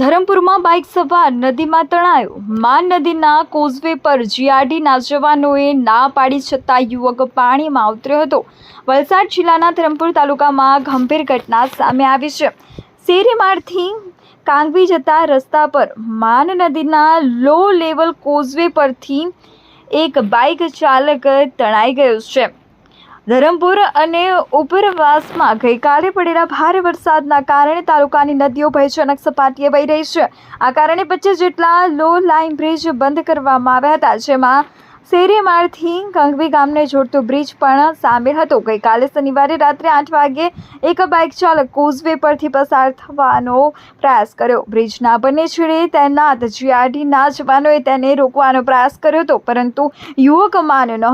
ધરમપુરમાં bike સવાર નદીમાં તણાયો. માન નદીના કોઝવે પર જીઆરડીના જવાનોએ ના પાડી છતાં યુવક પાણીમાં ઉતર્યો હતો. વલસાડ જિલ્લાના ધરમપુર તાલુકામાં ગંભીર ઘટના સામે આવી છે. શેરીમાળથી કાંગવી જતા રસ્તા પર માન નદીના લો લેવલ કોઝવે પરથી એક બાઇક ચાલક તણાઈ ગયો છે. ધરમપુર અને ઉપરવાસમાં ગઈકાલે પડેલા ભારે વરસાદના કારણે તાલુકાની નદીઓ ભયજનક સપાટીએ વહી રહી છે. આ કારણે પચીસ જેટલા લો લાઇન બ્રિજ બંધ કરવામાં આવ્યા હતા, જેમાં શેરીમાળથી કંગવી ગામને જોડતો બ્રિજ પણ સામેલ હતો. ગઈકાલે શનિવારે રાત્રે આઠ વાગે એક બાઇક ચાલક કોઝવે પરથી પસાર થવાનો પ્રયાસ કર્યો. બ્રિજના બંને છેડે તૈનાત જીઆરડીના જવાનોએ તેને રોકવાનો પ્રયાસ કર્યો હતો, પરંતુ યુવક માન્યો ન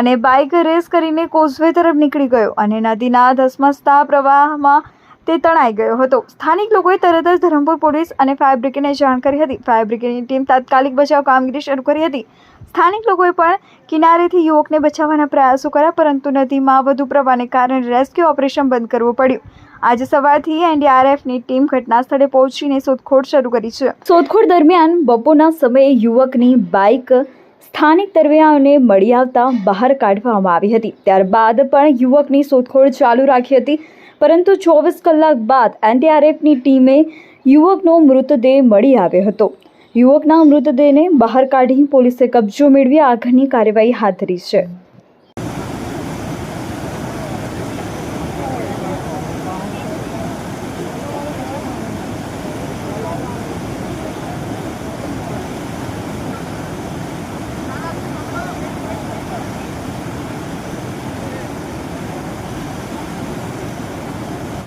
અને બાઇક રેસ કરીને કોઝવે તરફ નીકળી ગયો અને નદીના ધસમસતા પ્રવાહમાં તે તણાઈ ગયો હતો. સ્થાનિક લોકોએ તરત જ ધરમપુર પોલીસ અને ફાયર બ્રિગેડને જાણ કરી હતી. ફાયર બ્રિગેડની ટીમ તાત્કાલિક બચાવ કામગીરી શરૂ કરી હતી. સ્થાનિક લોકોએ પણ કિનારેથી યુવકને બચાવવાના પ્રયાસો કર્યા, પરંતુ નદીમાં વધુ પ્રવાહને કારણે રેસ્ક્યુ ઓપરેશન બંધ કરવું પડ્યું. આજે સવારથી એનડીઆરએફની ટીમ ઘટના સ્થળે પહોંચીને શોધખોળ શરૂ કરી છે. શોધખોળ દરમિયાન બપોરના સમયે યુવકની બાઇક સ્થાનિક તરવૈયાઓને મળી આવતા બહાર કાઢવામાં આવી હતી. ત્યારબાદ પણ યુવકની શોધખોળ ચાલુ રાખી હતી. પરંતુ ચોવીસ કલાક બાદ એનડીઆરએફની ટીમે યુવકનો મૃતદેહ મળી આવ્યો હતો. યુવકના મૃતદેહને બહાર કાઢી પોલીસે કબજો મેળવી આગળની કાર્યવાહી હાથ ધરી છે.